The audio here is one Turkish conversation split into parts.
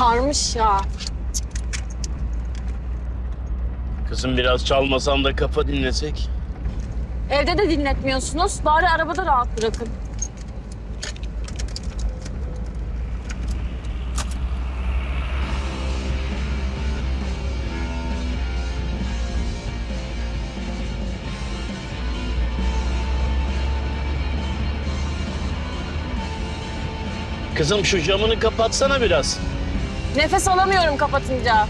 sarmış ya. Kızım biraz çalmasan da kafa dinlesek. Evde de dinletmiyorsunuz. Bari arabada rahat bırakın. Kızım şu camını kapatsana biraz. Nefes alamıyorum kapatınca.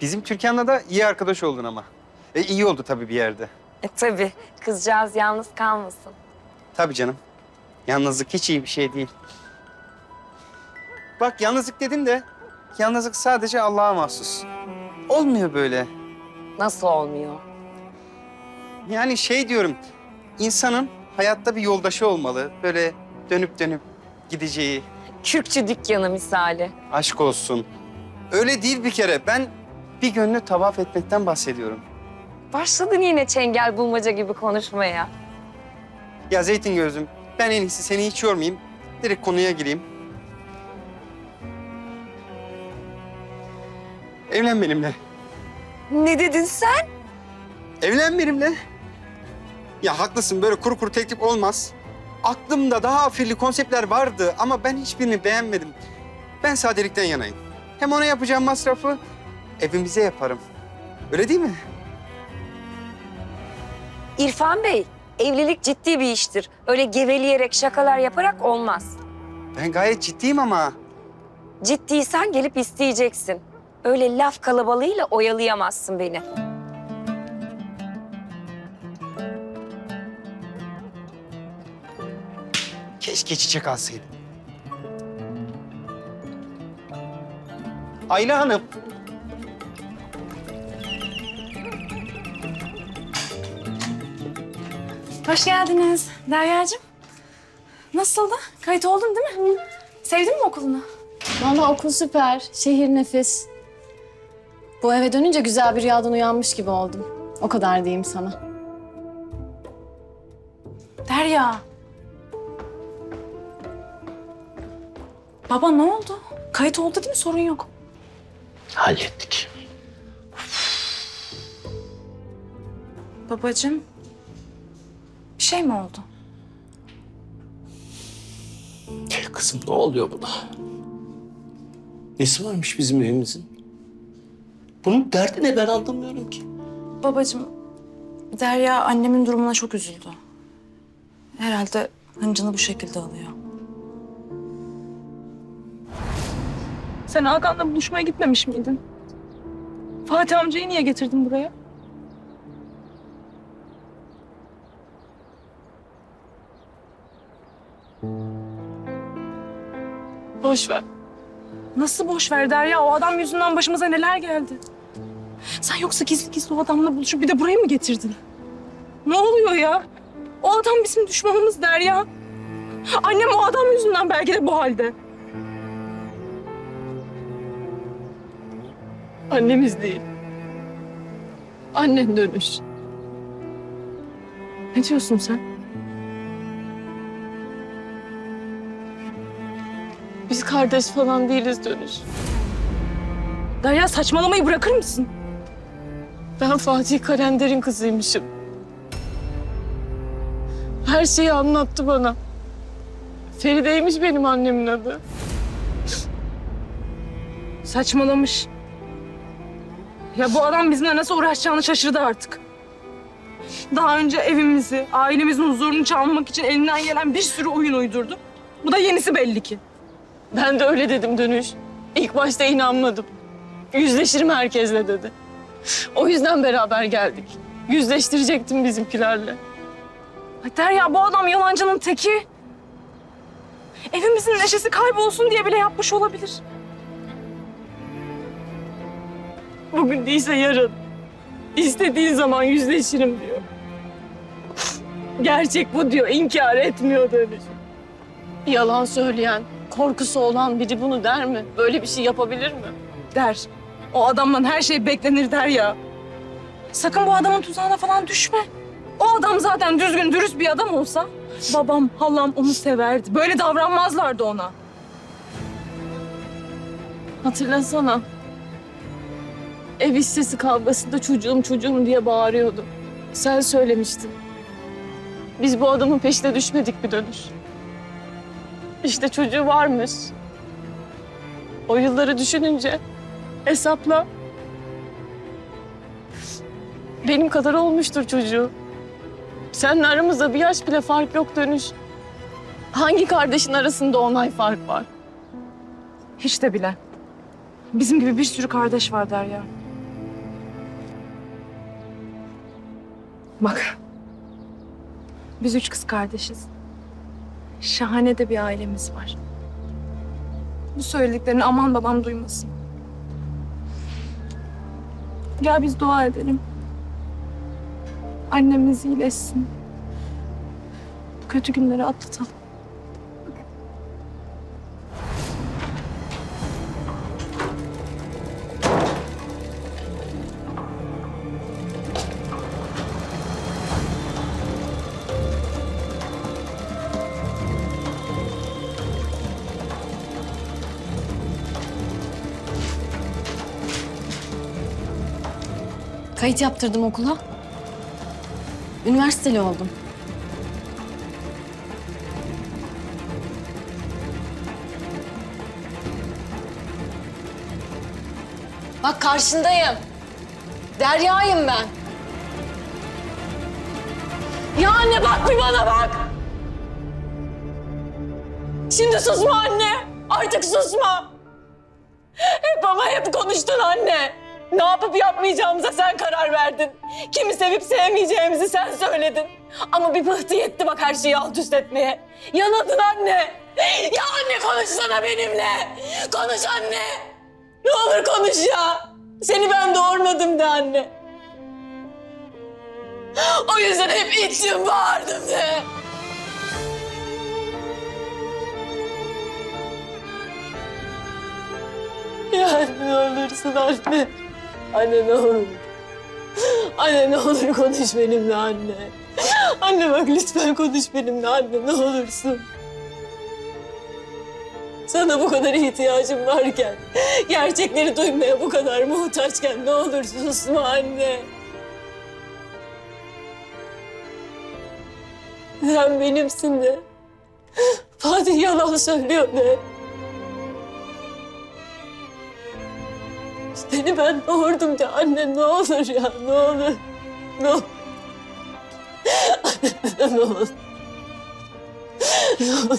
Bizim Türkan'la da iyi arkadaş oldun ama. E, iyi oldu tabii bir yerde. E tabii. Kızcağız yalnız kalmasın. Tabii canım. Yalnızlık hiç iyi bir şey değil. Bak yalnızlık dedin de yalnızlık sadece Allah'a mahsus. Olmuyor böyle. Nasıl olmuyor? Yani şey diyorum, insanın hayatta bir yoldaşı olmalı. Böyle dönüp dönüp gideceği, Kürkçü dükkanı misali. aşk olsun. Öyle değil bir kere. Ben bir gönlü tavaf etmekten bahsediyorum. Başladın yine çengel bulmaca gibi konuşmaya. Ya Zeytin gözüm, ben en iyisi seni hiç yormayayım. Direkt konuya gireyim. Evlen benimle. Ne dedin sen? Evlen benimle. Ya haklısın böyle kuru kuru teklif olmaz. Aklımda daha afilli konseptler vardı ama ben hiçbirini beğenmedim. Ben sadelikten yanayım. Hem ona yapacağım masrafı evimize yaparım. Öyle değil mi? İrfan Bey, evlilik ciddi bir iştir. Öyle geveleyerek, şakalar yaparak olmaz. Ben gayet ciddiyim ama. Ciddiysen gelip isteyeceksin. Öyle laf kalabalığıyla oyalayamazsın beni. Keşke çiçek alsaydım. Ayla Hanım. Hoş geldiniz Derya'cığım. Nasıldı? Kayıt oldun değil mi? Sevdin mi okulunu? Valla okul süper. Şehir nefis. Bu eve dönünce güzel bir rüyadan uyanmış gibi oldum. O kadar diyeyim sana. Derya. Baba ne oldu? Kayıt oldu değil mi? Sorun yok. Hallettik. Babacığım. Şey mi oldu? Kızım ne oluyor buna? Nesi varmış bizim evimizin? Bunun derdi ne ben anlamıyorum ki. Babacığım, Derya annemin durumuna çok üzüldü. Herhalde hıncını bu şekilde alıyor. Sen Hakan'la buluşmaya gitmemiş miydin? Fatih amcayı niye getirdin buraya? Boş ver. Nasıl boş ver Derya? O adam yüzünden başımıza neler geldi? Sen yoksa gizli gizli o adamla buluşup bir de buraya mı getirdin? Ne oluyor ya? O adam bizim düşmanımız Derya. Annem o adam yüzünden belki de bu halde. Annemiz değil. Annen dönüş. Ne diyorsun sen? Biz kardeş falan değiliz dönüş. Derya saçmalamayı bırakır mısın? Ben Fatih Kalender'in kızıymışım. Her şeyi anlattı bana. Feride'ymiş benim annemin adı. Saçmalamış. Ya bu adam bizimle nasıl uğraşacağını şaşırdı artık. Daha önce evimizi, ailemizin huzurunu çalmak için elinden gelen bir sürü oyun uydurdu. Bu da yenisi belli ki. Ben de öyle dedim dönüş. İlk başta inanmadım. Yüzleşirim herkesle dedi. O yüzden beraber geldik. Yüzleştirecektim bizimkilerle. Ay Derya bu adam yalancının teki. Evimizin neşesi kaybolsun diye bile yapmış olabilir. Bugün değilse yarın. İstediğin zaman yüzleşirim diyor. Gerçek bu diyor, inkar etmiyor dönüş. Yalan söyleyen, korkusu olan biri bunu der mi? Böyle bir şey yapabilir mi? Der. O adamdan her şey beklenir der ya. Sakın bu adamın tuzağına falan düşme. O adam zaten düzgün, dürüst bir adam olsa babam, halam onu severdi. Böyle davranmazlardı ona. Hatırlasana. Ev hissesi kavgasında çocuğum çocuğum diye bağırıyordu. Sen söylemiştin. Biz bu adamın peşine düşmedik bir dönüş. İşte çocuğu varmış. O yılları düşününce hesapla. Benim kadar olmuştur çocuğu. Seninle aramızda bir yaş bile fark yok dönüş. Hangi kardeşin arasında on ay fark var? Hiç de bile. Bizim gibi bir sürü kardeş var Derya. Bak. Biz üç kız kardeşiz. Şahane de bir ailemiz var. Bu söylediklerini aman babam duymasın. Gel biz dua edelim. Annemiz iyileşsin. Bu kötü günleri atlatalım. Kayıt yaptırdım okula. Üniversiteli oldum. Bak karşındayım. Derya'yım ben. Ya anne bak bir bana bak. Şimdi susma anne. Artık susma. Hep ama hep konuştun anne. Ne yapıp yapmayacağımıza sen karar verdin. Kimi sevip sevmeyeceğimizi sen söyledin. Ama bir pıhtı yetti bak her şeyi alt üst etmeye. Yanadın anne. Ya anne konuşsana benimle. Konuş anne. Ne olur konuş ya. Seni ben doğurmadım de anne. O yüzden hep içim bağırdım de. Ya ne olursun anne. Anne ne olur. Anne ne olur konuş benimle anne. Anne bak lütfen konuş benimle anne ne olursun. Sana bu kadar ihtiyacım varken, gerçekleri duymaya bu kadar muhtaçken ne olur susma anne. Sen benimsin de. Fatih yalan söylüyor de. Seni ben doğurdum de anne ne olur ya ne olur. Ne olur. Anne ne olur. Ne olur.